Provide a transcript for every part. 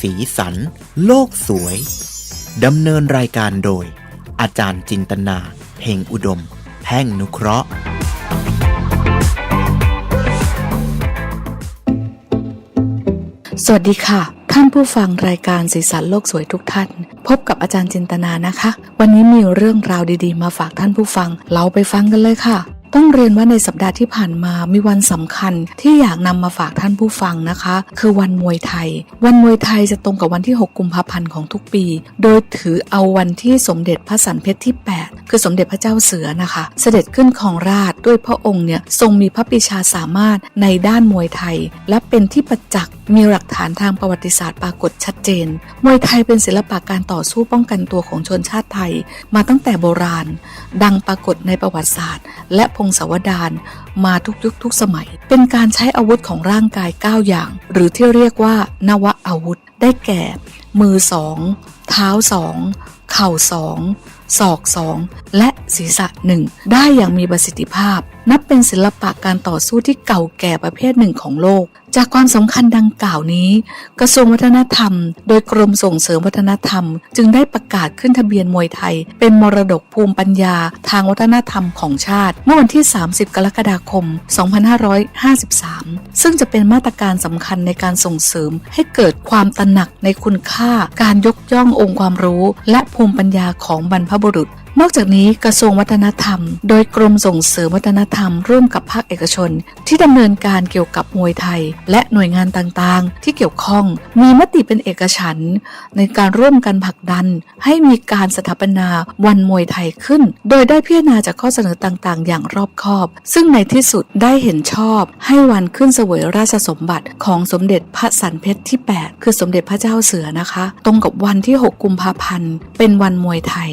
สีสัน โลกสวย ดำเนินรายการโดย อาจารย์จินตนาเพ่งอุดม แพ่งนุเคราะห์ สวัสดีค่ะ ท่านผู้ฟังรายการสีสันโลกสวยทุกท่าน พบกับอาจารย์จินตนานะคะ วันนี้มีเรื่องราวดีๆ มาฝากท่านผู้ฟัง เราไปฟังกันเลยค่ะ ต้องเรียนว่าในสัปดาห์ที่ผ่านมามีวันสำคัญที่อยากนำมาฝากท่านผู้ฟังนะคะ คือวันมวยไทย วันมวยไทยจะตรงกับวันที่ 6 กุมภาพันธ์ของทุกปี โดยถือเอาวันที่สมเด็จพระสันเพชรที่ 8 คือสมเด็จพระเจ้าเสือนะคะ เสด็จขึ้นของราชด้วยพระองค์เนี่ยทรงมีพระปรีชาสามารถในด้านมวยไทย และเป็นที่ประจักษ์มีหลักฐานทางประวัติศาสตร์ปรากฏชัดเจน มวยไทยเป็นศิลปะการต่อสู้ป้องกันตัวของชนชาติไทย มาตั้งแต่โบราณ ดังปรากฏในประวัติศาสตร์ และงศาวดารมาทุกยุคทุกสมัย เป็นการใช้อาวุธของร่างกาย 9 อย่าง หรือที่เรียกว่านวะอาวุธ ได้แก่ มือสองเท้าสองเข่าสองศอกสองและศีรษะหนึ่งได้อย่างมีประสิทธิภาพ นับเป็นศิลปะการต่อสู้ที่เก่าแก่ประเภทหนึ่งของโลก จากความสำคัญดังกล่าวนี้ กระทรวงวัฒนธรรม โดยกรมส่งเสริมวัฒนธรรม จึงได้ประกาศขึ้นทะเบียนมวยไทย เป็นมรดกภูมิปัญญาทางวัฒนธรรมของชาติ เมื่อวันที่ 30 กรกฎาคม 2553 ซึ่งจะเป็นมาตรการสำคัญในการส่งเสริมให้เกิดความตระหนักในคุณค่า การยกย่ององค์ความรู้ และภูมิปัญญาของบรรพบุรุษ นอกจากนี้กระทรวงวัฒนธรรม โดยกรมส่งเสริมวัฒนธรรม ร่วมกับภาคเอกชน ที่ดำเนินการเกี่ยวกับมวยไทย และหน่วยงานต่างๆ ที่เกี่ยวข้องมีมติเป็นเอกฉันในการร่วมกันผลักดัน ให้มีการสถาปนาวันมวยไทยขึ้น โดยได้พิจารณาจากข้อเสนอต่างๆ อย่างรอบคอบ ซึ่งในที่สุดได้เห็นชอบให้วันขึ้นเสวยราชสมบัติของสมเด็จพระสันเพชรที่ 8 คือสมเด็จพระเจ้าเสือนะคะ ตรงกับวันที่ 6 กุมภาพันธ์ เป็นวันมวยไทย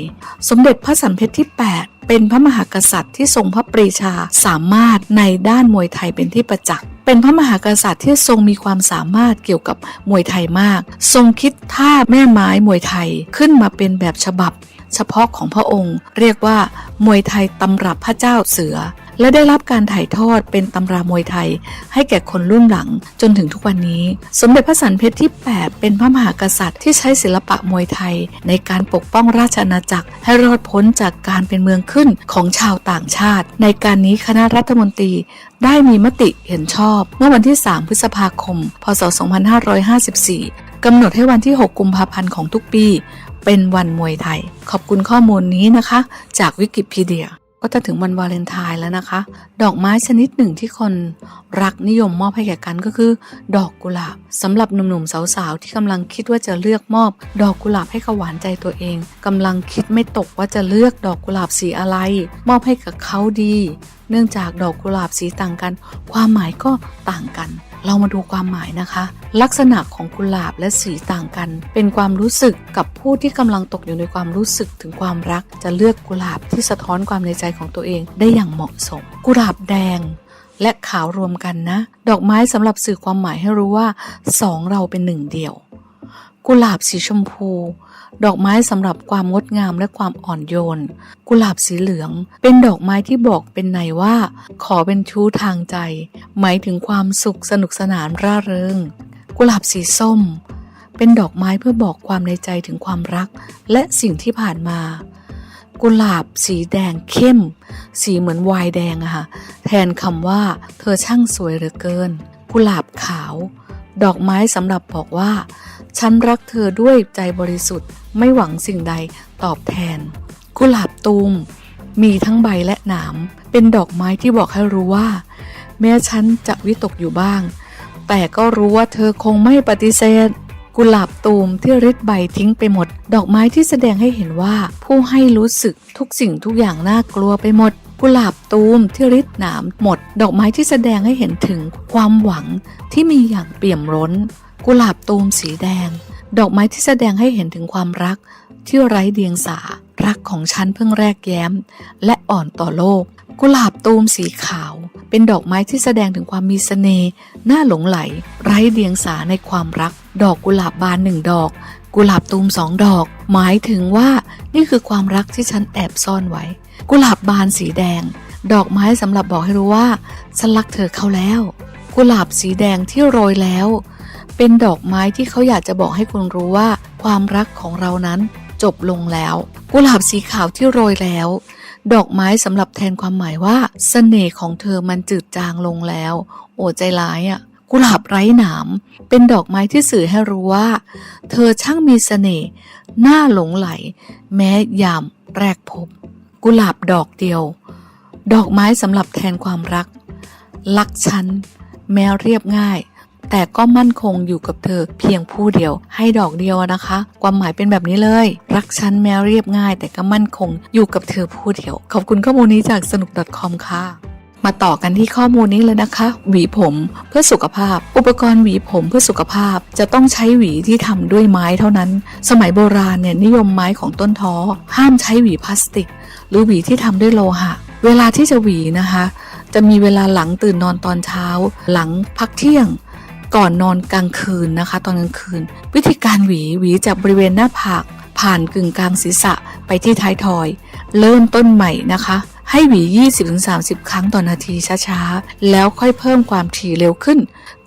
สมเด็จระสัมเพชที่ 8 เป็นพระมหากษัตริย์ที่ทรงพระปรีชาสามารถในด้านมวยไทยเป็นที่ประจักษ์เป็นพระมหากษัตริย์ที่ทรงมีความสามารถเกี่ยวกับมวยไทยมาก ทรงคิดท่าแม่ไม้มวยไทยขึ้นมาเป็นแบบฉบับ เฉพาะของพระองค์ เรียกว่ามวยไทยตำรับพระเจ้าเสือ และได้รับการถ่ายทอดเป็นตำรามวยไทย ให้แก่คนรุ่นหลังจนถึงทุกวันนี้ สมเด็จพระสันเพชรที่ 8 เป็นพระมหากษัตริย์ที่ใช้ศิลปะมวยไทย ในการปกป้องราชอาณาจักร ให้รอดพ้นจากการเป็นเมืองขึ้นของชาวต่างชาติ ในการนี้คณะรัฐมนตรีได้มีมติเห็นชอบ เมื่อวันที่ 3 พฤษภาคม พศ 2554 กำหนดให้วันที่ 6 กุมภาพันธ์ของทุกปี เป็นวันมวยไทย ขอบคุณข้อมูลนี้นะคะ จากวิกิพีเดีย ก็จะถึงวันวาเลนไทน์แล้วนะคะ ดอกไม้ชนิดหนึ่งที่คนรักนิยมมอบให้แก่กันก็คือ ดอกกุหลาบสำหรับหนุ่มๆสาวๆที่กำลังคิดว่าจะเลือกมอบ ดอกกุหลาบให้กับหวานใจตัวเองกำลังคิดไม่ตกว่าจะเลือกดอกกุหลาบสีอะไร มอบให้กับเขาดี เนื่องจากดอกกุหลาบสีต่างกัน ความหมายก็ต่างกัน เรามาดูความหมายนะคะ ลักษณะของกุหลาบและสีต่างกัน เป็นความรู้สึกกับผู้ที่กำลังตกอยู่ในความรู้สึกถึงความรัก จะเลือกกุหลาบที่สะท้อนความในใจของตัวเองได้อย่างเหมาะสม กุหลาบแดงและขาวรวมกันนะ ดอกไม้สำหรับสื่อความหมายให้รู้ว่าสองเราเป็นหนึ่งเดียว กุหลาบสีชมพู ดอกไม้สำหรับความงดงามและความอ่อนโยน กุหลาบสีเหลือง เป็นดอกไม้ที่บอกเป็นในว่า ขอเป็นชู้ทางใจ หมายถึงความสุขสนุกสนานร่าเริง กุหลาบสีส้ม เป็นดอกไม้เพื่อบอกความในใจถึงความรัก และสิ่งที่ผ่านมา กุหลาบสีแดงเข้ม สีเหมือนวน์แดงอะค่ะแทนคำว่า เธอช่างสวยเหลือเกิน กุหลาบขาว ดอกไม้สำหรับบอกว่า ฉันรักเธอด้วยใจบริสุทธิ์ไม่หวังสิ่งใดตอบแทน กุหลาบตูม มีทั้งใบและหนาม เป็นดอกไม้ที่บอกให้รู้ว่า แม้ฉันจะวิตกอยู่บ้าง แต่ก็รู้ว่าเธอคงไม่ปฏิเสธ กุหลาบตูมที่ริดใบทิ้งไปหมด ดอกไม้ที่แสดงให้เห็นว่า ผู้ให้รู้สึกทุกสิ่งทุกอย่างน่ากลัวไปหมดกุหลาบตูมที่ริดหนามหมด ดอกไม้ที่แสดงให้เห็นถึงความหวังที่มีอย่างเปี่ยมล้น กุหลาบตูมสีแดง ดอกไม้ที่แสดงให้เห็นถึงความรัก ที่ไร้เดียงสา รักของฉันเพิ่งแรกแย้ม และอ่อนต่อโลก กุหลาบตูมสีขาว เป็นดอกไม้ที่แสดงถึงความมีเสน่ห์น่าหลงไหล ไร้เดียงสาในความรัก ดอกกุหลาบบานหนึ่งดอก กุหลาบตูมสองดอก หมายถึงว่านี่คือความรักที่ฉันแอบซ่อนไว้ กุหลาบบานสีแดง ดอกไม้สำหรับบอกให้รู้ว่าฉันรักเธอเข้าแล้ว กุหลาบสีแดงที่โรยแล้ว เป็นดอกไม้ที่เขาอยากจะบอกให้คุณรู้ว่า ความรักของเรานั้นจบลงแล้ว กุหลาบสีขาวที่โรยแล้ว ดอกไม้สำหรับแทนความหมายว่าสเสน่ห์ของเธอมันจืดจางลงแล้ว โอ้ใจร้ายอะ่ะ กุหลาบไร้หนามเป็นดอกไม้ที่สื่อให้รู้ว่า เธอช่างมีเสน่ห์น่าหลงไหล แม้ยามแรกพบ กุหลาบดอกเดียว ดอกไม้สำหรับแทนความรักรักฉันแม้เรียบง่าย แต่ก็มั่นคงอยู่กับเธอเพียงผู้เดียว ให้ดอกเดียวนะคะ ความหมายเป็นแบบนี้เลย รักฉันแม้เรียบง่าย แต่ก็มั่นคงอยู่กับเธอผู้เดียว ขอบคุณข้อมูลนี้จากสนุก .com ค่ะมาต่อกันที่ข้อมูลนี้เลยนะคะ หวีผมเพื่อสุขภาพ อุปกรณ์หวีผมเพื่อสุขภาพ จะต้องใช้หวีที่ทำด้วยไม้เท่านั้น สมัยโบราณเนี่ยนิยมไม้ของต้นท้อ ห้ามใช้หวีพลาสติก หรือหวีที่ทำด้วยโลหะ เวลาที่จะหวีนะคะ จะมีเวลาหลังตื่นนอนตอนเช้า หลังพักเที่ยง ก่อนนอนกลางคืนนะคะ ตอนกลางคืน วิธีการหวีหวีจากบริเวณหน้าผาก ผ่านกึ่งกลางศีรษะไปที่ท้ายทอย เริ่มต้นใหม่นะคะ ให้หวี 20-30 ครั้งต่อนาทีช้าๆ แล้วค่อยเพิ่มความถี่เร็วขึ้น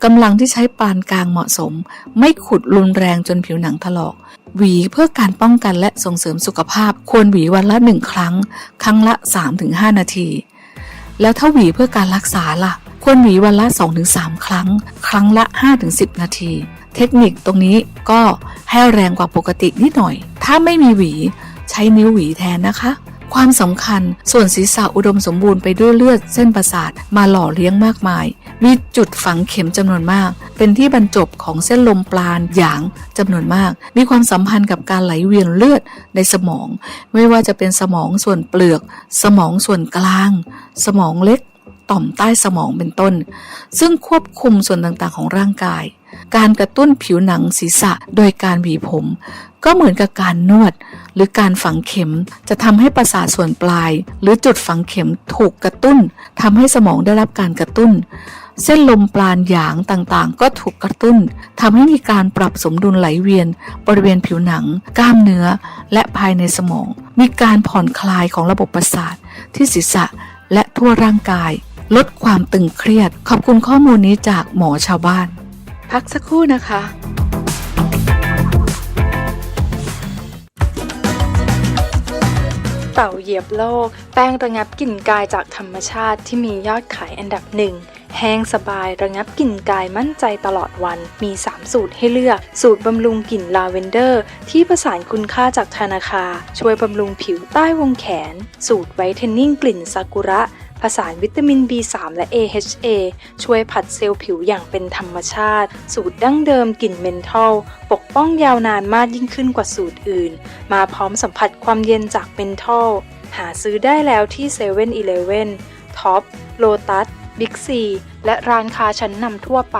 กำลังที่ใช้ปานกลางเหมาะสม ไม่ขุดรุนแรงจนผิวหนังถลอกหวีเพื่อการป้องกันและส่งเสริมสุขภาพ ควรหวีวันละ1ครั้ง ครั้งละ 3-5 นาที แล้วถ้าหวีเพื่อการรักษาล่ะ ควรหวีวันละ 2-3 ครั้ง ครั้งละ 5-10 นาที เทคนิคตรงนี้ก็ให้แรงกว่าปกตินิดหน่อย ถ้าไม่มีหวีใช้นิ้วหวีแทนนะคะ ความสำคัญส่วนศีรษะอุดมสมบูรณ์ไปด้วยเลือดเส้นประสาทมาหล่อเลี้ยงมากมาย มีจุดฝังเข็มจำนวนมาก เป็นที่บรรจบของเส้นลมปราณหยางจำนวนมาก มีความสัมพันธ์กับการไหลเวียนเลือดในสมอง ไม่ว่าจะเป็นสมองส่วนเปลือก สมองส่วนกลาง สมองเล็ก ต่อมใต้สมองเป็นต้น ซึ่งควบคุมส่วนต่างๆของร่างกาย การกระตุ้นผิวหนังศีรษะโดยการหวีผม ก็เหมือนกับการนวด หรือการฝังเข็มจะทำให้ประสาทส่วนปลาย หรือจุดฝังเข็มถูกกระตุ้นทำให้สมองได้รับการกระตุ้น เส้นลมปราณหยางต่างๆ ก็ถูกกระตุ้นทำให้มีการปรับสมดุลไหลเวียน บริเวณผิวหนัง กล้ามเนื้อ และภายในสมอง มีการผ่อนคลายของระบบประสาทที่ศีรษะและทั่วร่างกาย ลดความตึงเครียด ขอบคุณข้อมูลนี้จากหมอชาวบ้าน พักสักครู่นะคะเต่าเหยียบโลก แป้งระงับกลิ่นกายจากธรรมชาติที่มียอดขายอันดับหนึ่งแห้งสบายระงับกลิ่นกายมั่นใจตลอดวัน มี 3 สูตรให้เลือก สูตรบำรุงกลิ่นลาเวนเดอร์ ที่ผสานคุณค่าจากธนาคา ช่วยบำรุงผิวใต้วงแขน สูตรไวท์เทนนิ่งกลิ่นซากุระ ผสานวิตามิน B3 และ AHA ช่วยผัดเซลล์ผิวอย่างเป็นธรรมชาติ สูตรดั้งเดิมกลิ่นเมนทอล ปกป้องยาวนานมากยิ่งขึ้นกว่าสูตรอื่น มาพร้อมสัมผัสความเย็นจากเมนทอล หาซื้อได้แล้วที่7 e เ e ่ e อเลท็อป โลตัส บิ๊กซี และร้านค้าชั้นนำทั่วไป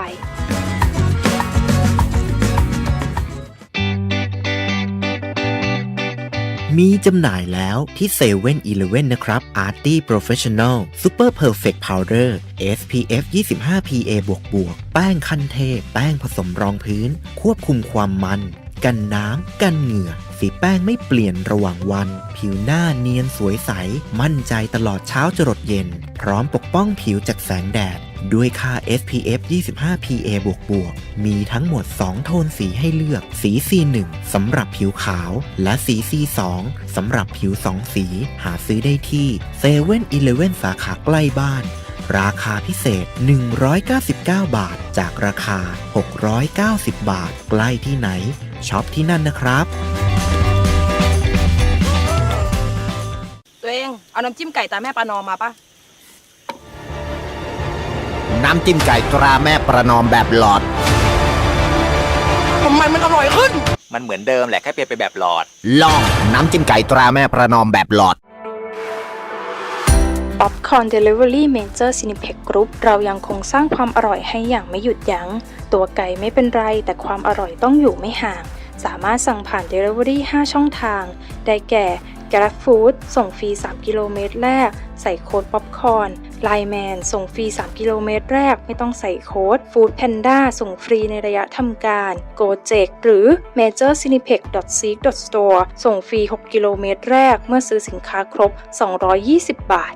มีจำหน่ายแล้วที่7 e เ e ่ e อนะครับ Arty Professional Super Perfect Powder SPF 25 PA บวกบวกแป้งคันเทพ แป้งผสมรองพื้น ควบคุมความมัน กันน้ำ กันเหงื่อ สีแป้งไม่เปลี่ยนระหว่างวัน ผิวหน้าเนียนสวยใส มั่นใจตลอดเช้าจรดเย็น พร้อมปกป้องผิวจากแสงแดด ด้วยค่า SPF 25 PA บวกบวกมีทั้งหมด 2 โทนสีให้เลือก สี C1 สำหรับผิวขาว และสี C2 สำหรับผิว 2 สี หาซื้อได้ที่7 e เ e ่ e สาขาใกล้บ้าน ราคาพิเศษ 199 บาท จากราคา 690 บาท ใกล้ที่ไหนช็อปที่นั่นนะครับ ตัวเอง เอาน้ำจิ้มไก่ตาแม่ปลานอมมาปะ น้ำจิ้มไก่ตราแม่ประนอมแบบหลอด ทำไมมันอร่อยขึ้น มันเหมือนเดิมแหละแค่เปลี่ยนไปแบบหลอด ลองน้ำจิ้มไก่ตราแม่ประนอมแบบหลอด ป๊อปคอร์นเดลิเวอรี่เมเจอร์ซินิเพ็กกรุ๊ปเรายังคงสร้างความอร่อยให้อย่างไม่หยุดยัง้ง ตัวไก่ไม่เป็นไร แต่ความอร่อยต้องอยู่ไม่ห่าง สามารถสั่งผ่าน Delivery 5 ช่องทาง ได้แก่ Grab Food ส่งฟรี 3 กิโลเมตรแรก ใส่โค้ดป๊อปคอร์น ไลแมนส่งฟรี 3 กิโลเมตรแรกไม่ต้องใส่โค้ดฟู้ดแพนด้าส่งฟรีในระยะทำการโกเจกหรือ Major Cineplex Seek Store ส่งฟรี 6 กิโลเมตรแรกเมื่อซื้อสินค้าครบ 220 บาท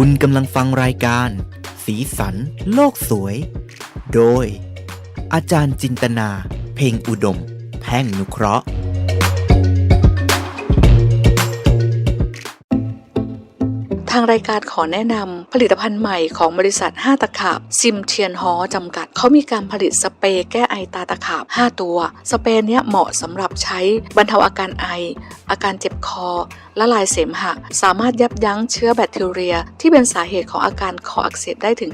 คุณกำลังฟังรายการ สีสัน โลกสวย โดย อาจารย์จินตนา เพ่งอุดม แพ่งนุเคราะห์ ทางรายการขอแนะนำผลิตภัณฑ์ใหม่ของบริษัท 5 ตะขาบซิมเทียนฮอจำกัด เขามีการผลิตสเปรย์แก้ไอตาตะขาบ 5 ตัว สเปรย์เนี้ยเหมาะสำหรับใช้บรรเทาอาการไอ อาการเจ็บคอ ละลายเสมหะ สามารถยับยั้งเชื้อแบคทีเรีย ที่เป็นสาเหตุของอาการคออักเสบได้ถึง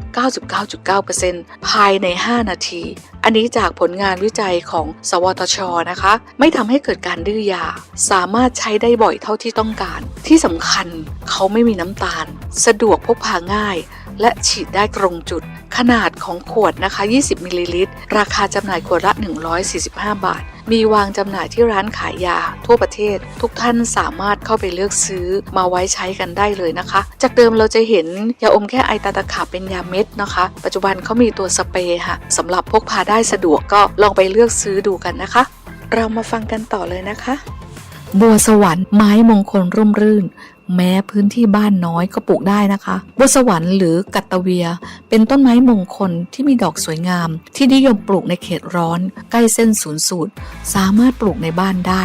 99.9%ภายใน 5 นาที อันนี้จากผลงานวิจัยของ สวทช นะคะ ไม่ทำให้เกิดการดื้อยา สามารถใช้ได้บ่อยเท่าที่ต้องการ ที่สำคัญเขาไม่มีน้ำตาล สะดวกพกพาง่าย และฉีดได้ตรงจุดขนาดของขวดนะคะ 20 มิลลิลิตร ราคาจำหน่ายขวดละ 145 บาท มีวางจำหน่ายที่ร้านขายยาทั่วประเทศ ทุกท่านสามารถเข้าไปเลือกซื้อมาไว้ใช้กันได้เลยนะคะ จากเดิมเราจะเห็นยาอมแค่ไอตาตะขาบเป็นยาเม็ดนะคะ ปัจจุบันเขามีตัวสเปรย์ค่ะสำหรับพกพาได้สะดวกก็ลองไปเลือกซื้อดูกันนะคะ เรามาฟังกันต่อเลยนะคะ บัวสวรรค์ไม้มงคลร่มรื่น แม้พื้นที่บ้านน้อยก็ปลูกได้นะคะบัวสวรรค์หรือกัตตเวีย เป็นต้นไม้มงคลที่มีดอกสวยงาม ที่นิยมปลูกในเขตร้อน ใกล้เส้นศูนย์สูตร สามารถปลูกในบ้านได้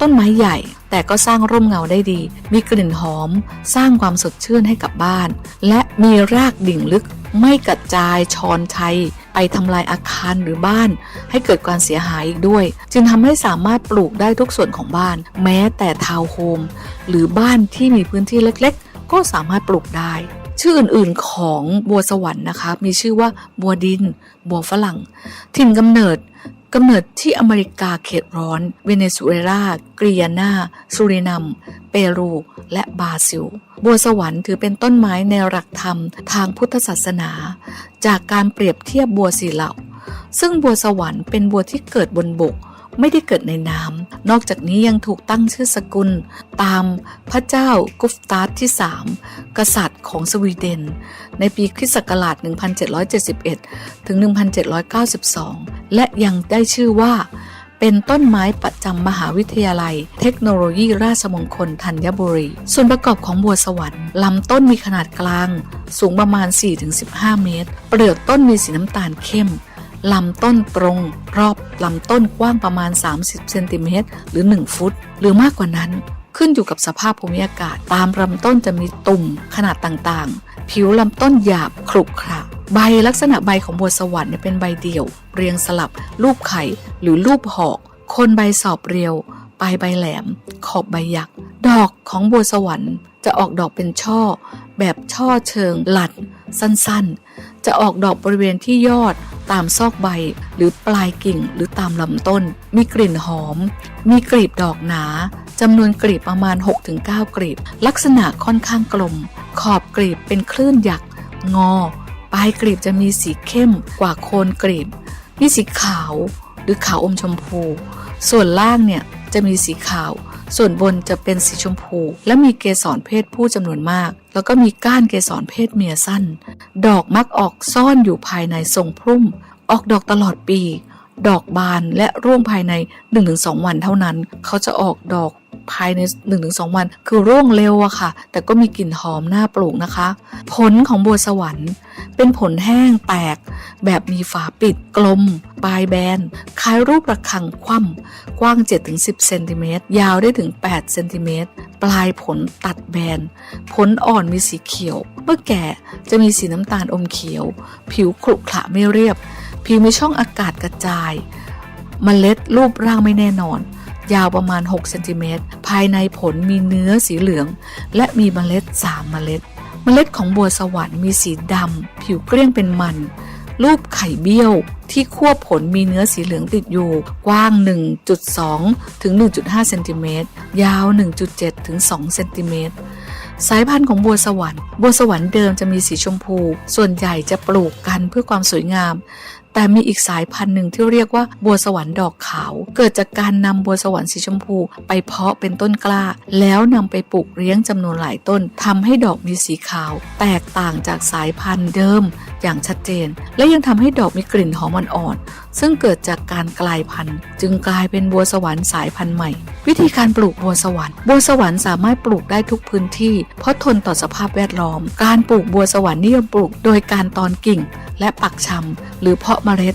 ต้นไม้ใหญ่แต่ก็สร้างร่มเงาได้ดี มีกลิ่นหอม สร้างความสดชื่นให้กับบ้าน และมีรากดิ่งลึกไม่กระจายชอนชัย ไปทำลายอาคารหรือบ้าน ให้เกิดการเสียหายอีกด้วย จึงทำให้สามารถปลูกได้ทุกส่วนของบ้าน แม้แต่ทาวน์โฮมหรือบ้านที่มีพื้นที่เล็กๆ ก็สามารถปลูกได้ ชื่ออื่นๆของบัวสวรรค์นะคะ มีชื่อว่าบัวดิน บัวฝรั่ง ถิ่นกำเนิด กำเนิดที่อเมริกาเขตร้อน เวเนซุเอลา กรียนาสุรินัม เปรู และบราซิล บัวสวรรค์ถือเป็นต้นไม้ในหลักธรรมทางพุทธศาสนา จากการเปรียบเทียบบัวสีเหล่า ซึ่งบัวสวรรค์เป็นบัวที่เกิดบนบก ไม่ได้เกิดในน้ำนอกจากนี้ยังถูกตั้งชื่อสกุล ตามพระเจ้ากุฟตาสที่ 3 กษัตริย์ของสวีเดน ในปีคริสต์ศักราช 1771 ถึง 1792 และยังได้ชื่อว่าเป็นต้นไม้ประจำมหาวิทยาลัย เทคโนโลยีราชมงคลธัญบุรี ส่วนประกอบของบัวสวรรค์ลำต้นมีขนาดกลาง สูงประมาณ 4-15 เมตร เปลือกต้นมีสีน้ำตาลเข้ม ลำต้นตรง รอบลำต้นกว้างประมาณ 30เซนติเมตรหรือ 1 ฟุต หรือมากกว่านั้น ขึ้นอยู่กับสภาพภูมิอากาศ ตามลำต้นจะมีตุ่มขนาดต่างๆ ผิวลำต้นหยาบขรุขระใบลักษณะใบของบัวสวรรค์เนี่ยเป็นใบเดี่ยว เรียงสลับ รูปไข่ หรือรูปหอก คนใบสอบเรียวปลายใบแหลม ขอบใบหยักดอกของบัวสวรรค์จะออกดอกเป็นช่อ แบบช่อเชิงหลัด สั้นๆ จะออกดอกบริเวณที่ยอดตามซอกใบ หรือปลายกิ่งหรือตามลำต้น มีกลิ่นหอม มีกลีบดอกหนาจำนวนกลีบประมาณ 6-9 กลีบ ลักษณะค่อนข้างกลม ขอบกลีบเป็นคลื่นหยัก งอ ปลายกลีบจะมีสีเข้มกว่าโคนกลีบ มีสีขาวหรือขาวอมชมพู ส่วนล่างเนี่ยจะมีสีขาว ส่วนบนจะเป็นสีชมพู และมีเกสรเพศผู้จำนวนมาก แล้วก็มีก้านเกสรเพศเมียสั้น ดอกมักออกซ่อนอยู่ภายในทรงพุ่ม ออกดอกตลอดปี ดอกบานและร่วงภายใน 1-2 วันเท่านั้น เขาจะออกดอก ภายใน 1-2 วัน คือร่วงเร็วอะค่ะ แต่ก็มีกลิ่นหอมน่าปลูกนะคะ ผลของบัวสวรรค์ เป็นผลแห้งแตก แบบมีฝาปิดกลม ปลายแบน คล้ายรูประฆังคว่ำกว้าง 7-10เซนติเมตรยาวได้ถึง 8 เซนติเมตรปลายผลตัดแบน ผลอ่อนมีสีเขียว เมื่อแก่จะมีสีน้ำตาลอมเขียว ผิวขรุขระไม่เรียบ ผิวมีช่องอากาศกระจายเมล็ดรูปร่างไม่แน่นอน ยาวประมาณ 6 เซนติเมตร ภายในผลมีเนื้อสีเหลือง และมีเมล็ด 3 เมล็ด เมล็ดของบัวสวรรค์มีสีดำ ผิวเกลี้ยงเป็นมัน รูปไข่เบี้ยว ที่ขั้วผลมีเนื้อสีเหลืองติดอยู่ กว้าง 1.2 ถึง 1.5 เซนติเมตร ยาว 1.7 ถึง 2 เซนติเมตรสายพันธุ์ของบัวสวรรค์ บัวสวรรค์เดิมจะมีสีชมพู ส่วนใหญ่จะปลูกกันเพื่อความสวยงาม แต่มีอีกสายพันธุ์หนึ่งที่เรียกว่าบัวสวรรค์ดอกขาว เกิดจากการนำบัวสวรรค์สีชมพู ไปเพาะเป็นต้นกล้า แล้วนำไปปลูกเลี้ยงจำนวนหลายต้นทำให้ดอกมีสีขาว แตกต่างจากสายพันธุ์เดิม อย่างชัดเจน และยังทำให้ดอกมีกลิ่นหอมอ่อนๆซึ่งเกิดจากการกลายพันธุ์ จึงกลายเป็นบัวสวรรค์สายพันธุ์ใหม่ วิธีการปลูกบัวสวรรค์บัวสวรรค์สามารถปลูกได้ทุกพื้นที่ เพราะทนต่อสภาพแวดล้อม การปลูกบัวสวรรค์นิยมปลูกโดยการตอนกิ่ง และปักชำหรือเพาะเมล็ด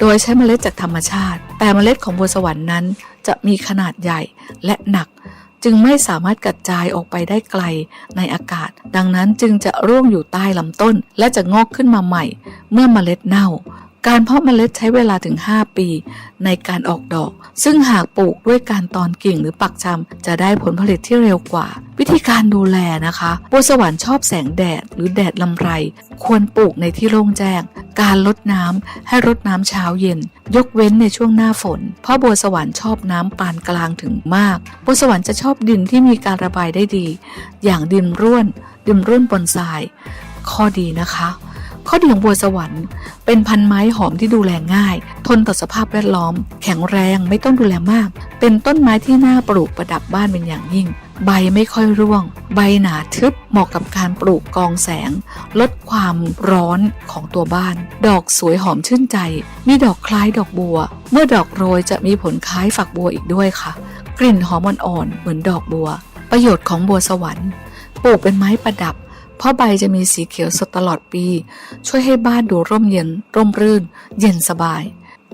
โดยใช้เมล็ดจากธรรมชาติ แต่เมล็ดของบัวสวรรค์นั้น จะมีขนาดใหญ่และหนัก จึงไม่สามารถกระจายออกไปได้ไกลในอากาศ ดังนั้นจึงจะร่วงอยู่ใต้ลำต้น และจะงอกขึ้นมาใหม่ เมื่อเมล็ดเน่า การเพาะเมล็ดใช้เวลาถึง 5 ปี ในการออกดอก ซึ่งหากปลูกด้วยการตอนกิ่งหรือปักชำจะได้ผลผลิตที่เร็วกว่า วิธีการดูแลนะคะบัวสวรรค์ชอบแสงแดดหรือแดดลำไร ควรปลูกในที่โล่งแจ้ง การลดน้ำให้รดน้ำเช้าเย็น ยกเว้นในช่วงหน้าฝน เพราะบัวสวรรค์ชอบน้ำปานกลางถึงมากบัวสวรรค์จะชอบดินที่มีการระบายได้ดี อย่างดินร่วน ดินร่วนบนทราย ข้อดีนะคะ ข้อดีของบัวสวรรค์ เป็นพันไม้หอมที่ดูแลง่าย ทนต่อสภาพแวดล้อม แข็งแรงไม่ต้องดูแลมาก เป็นต้นไม้ที่น่าปลูกประดับบ้านเป็นอย่างยิ่ง ใบไม่ค่อยร่วง ใบหนาทึบเหมาะกับการปลูกกองแสง ลดความร้อนของตัวบ้าน ดอกสวยหอมชื่นใจ มีดอกคล้ายดอกบัว เมื่อดอกโรยจะมีผลคล้ายฝักบัวอีกด้วยค่ะ กลิ่นหอมอ่อนๆเหมือนดอกบัว ประโยชน์ของบัวสวรรค์ปลูกเป็นไม้ประดับ เพราะใบจะมีสีเขียวสดตลอดปี ช่วยให้บ้านดูร่มเย็น ร่มรื่น เย็นสบาย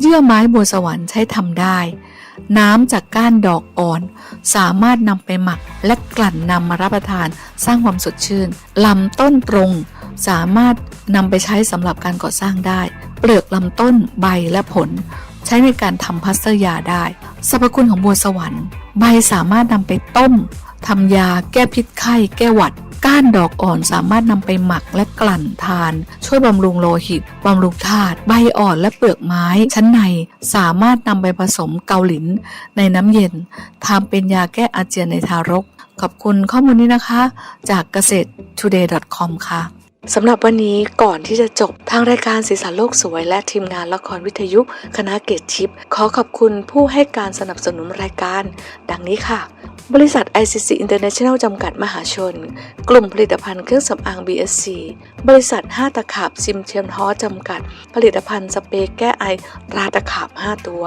เยื่อไม้บัวสวรรค์ใช้ทำได้ น้ำจากก้านดอกอ่อน สามารถนำไปหมักและกลั่นนำมารับประทาน สร้างความสดชื่นลำต้นตรง สามารถนำไปใช้สำหรับการก่อสร้างได้ เปลือกลำต้นใบและผล ใช้ในการทำพลาสเตอร์ยาได้สรรพคุณของบัวสวรรค์ ใบสามารถนำไปต้มทำยาแก้พิษไข้ แก้หวัด ก้านดอกอ่อนสามารถนำไปหมักและกลั่นทาน ช่วยบำรุงโลหิตบำรุงธาตุใบอ่อนและเปลือกไม้ ชั้นในสามารถนำไปผสมเกาหลิน ในน้ำเย็นทำเป็นยาแก้อาเจียนในทารก ขอบคุณข้อมูลนี้นะคะ จากเกษตร today com ค่ะสำหรับวันนี้ก่อนที่จะจบทางรายการสีสันโลกสวยและทีมงานละครวิทยุคณะเกตทิพขอขอบคุณผู้ให้การสนับสนุนรายการ ดังนี้ค่ะ บริษัท ICC International จำกัดมหาชน กลุ่มผลิตภัณฑ์เครื่องสำอาง BSC บริษัท 5 ตะขาบซิมเทียมท้อจำกัด ผลิตภัณฑ์สเปรย์แก้ไอราตะขาบ 5 ตัว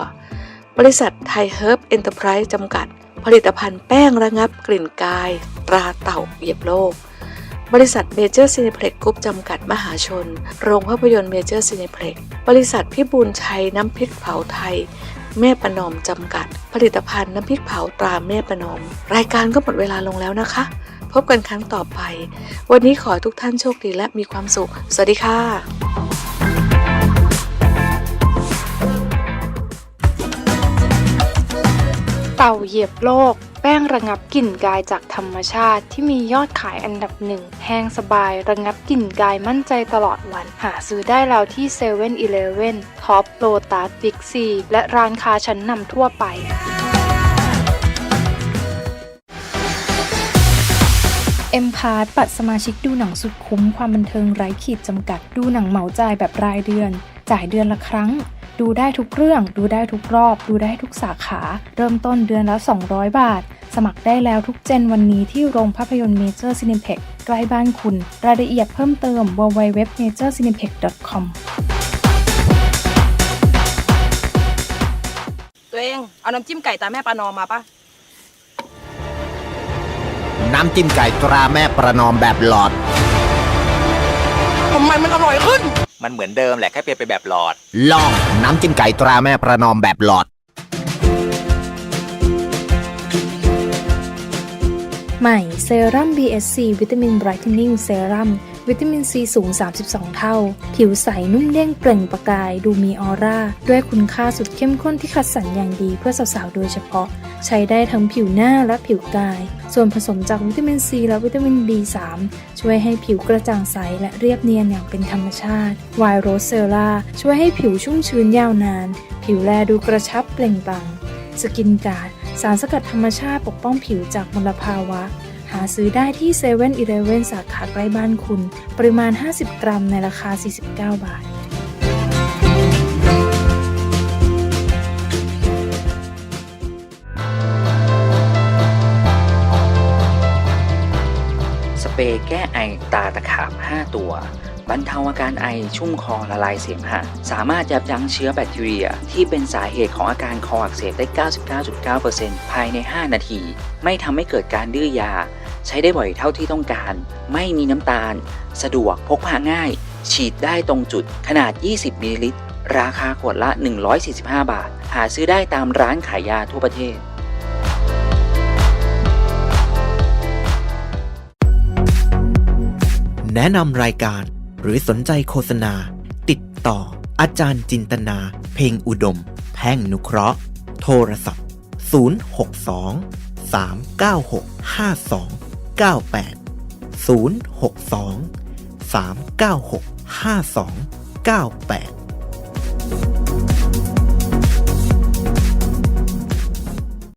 บริษัทไทยเฮิร์บเอ็นเตอร์ไพรส์จำกัด ผลิตภัณฑ์แป้งระงับกลิ่นกาย ตราเต่าเหยียบโลก บริษัทเมเจอร์ซีนิเพล็กกรุ๊ปจำกัดมหาชน โรงภาพยนตร์เมเจอร์ซีนิเพล็กบริษัทพิบูลชัยน้ำพริกเผาไทย แม่ประนอมจำกัด ผลิตภัณฑ์น้ำพริกเผาตราแม่ประนอม รายการก็หมดเวลาลงแล้วนะคะ พบกันครั้งต่อไป วันนี้ขอทุกท่านโชคดีและมีความสุข สวัสดีค่ะเต่าเหยียบโลก แป้งระงับกลิ่นกายจากธรรมชาติที่มียอดขายอันดับหนึ่งแห้งสบายระงับกลิ่นกายมั่นใจตลอดวัน หาซื้อได้แล้วที่เซเว่นอีเลฟเว่นท็อปโลตัสบิ๊กซีและร้านค้าชั้นนำทั่วไปเอ็มพาร์ปัดสมาชิกดูหนังสุดคุ้มความบันเทิงไร้ขีดจำกัด ดูหนังเหมาจ่ายแบบรายเดือน จ่ายเดือนละครั้ง ดูได้ทุกเรื่อง ดูได้ทุกรอบ ดูได้ทุกสาขา เริ่มต้นเดือนละ 200 บาท สมัครได้แล้วทุกเจนวันนี้ที่โรงภาพยนตร์เมเจอร์ซินิเพ็กใกล้บ้านคุณ รายละเอียดเพิ่มเติม www.majorcineplex.com ตัวเอง เอาน้ำจิ้มไก่ตาแม่ปานอมมาปะน้ำจิ้มไก่ตราแม่ประนอมแบบหลอด ทำไมมันอร่อยขึ้น มันเหมือนเดิมแหละแค่เปลี่ยนไปแบบหลอด ลองน้ำจิ้มไก่ตราแม่ประนอมแบบหลอด ใหม่เซรั่ม BSC วิตามินไบรท์เทนนิ่งเซรั่ม วิตามินซีสูง 32 เท่า ผิวใสนุ่มเด้งเปล่งประกาย ดูมีออร่า ด้วยคุณค่าสุดเข้มข้นที่คัดสรรอย่างดีเพื่อสาวๆ โดยเฉพาะ ใช้ได้ทั้งผิวหน้าและผิวกาย ส่วนผสมจากวิตามินซีและวิตามิน B3 ช่วยให้ผิวกระจ่างใสและเรียบเนียนอย่างเป็นธรรมชาติไวโรเซลล่าช่วยให้ผิวชุ่มชื้นยาวนาน ผิวแลดูกระชับเปล่งปลั่งสกินการ์ดสารสกัดธรรมชาติปกป้องผิวจากมลภาวะ หาซื้อได้ที่7 e เ e ่ e อสาขาใกล้บ้านคุณ ปริมาณ 50 กรัมในราคา 49 บาทสเปรย์แก้ไอตาตะขาบ 5 ตัว บรรเทาอาการไอชุ่มคอละลายเสมหะ สามารถยับยั้งเชื้อแบคทีเรีย ที่เป็นสาเหตุของอาการคออักเสบได้ 99.9%ภายใน 5 นาที ไม่ทำให้เกิดการดื้อยา ใช้ได้บ่อยเท่าที่ต้องการ ไม่มีน้ำตาล สะดวกพกพาง่าย ฉีดได้ตรงจุดขนาด 20มิลลิลิตร ราคาขวดละ 145 บาท หาซื้อได้ตามร้านขายยาทั่วประเทศแนะนำรายการหรือสนใจโฆษณา ติดต่อ อาจารย์จินตนา เพ่งอุดม แพ่งนุเคราะห์ โทรศัพท์ 062 396 5298 062 396 5298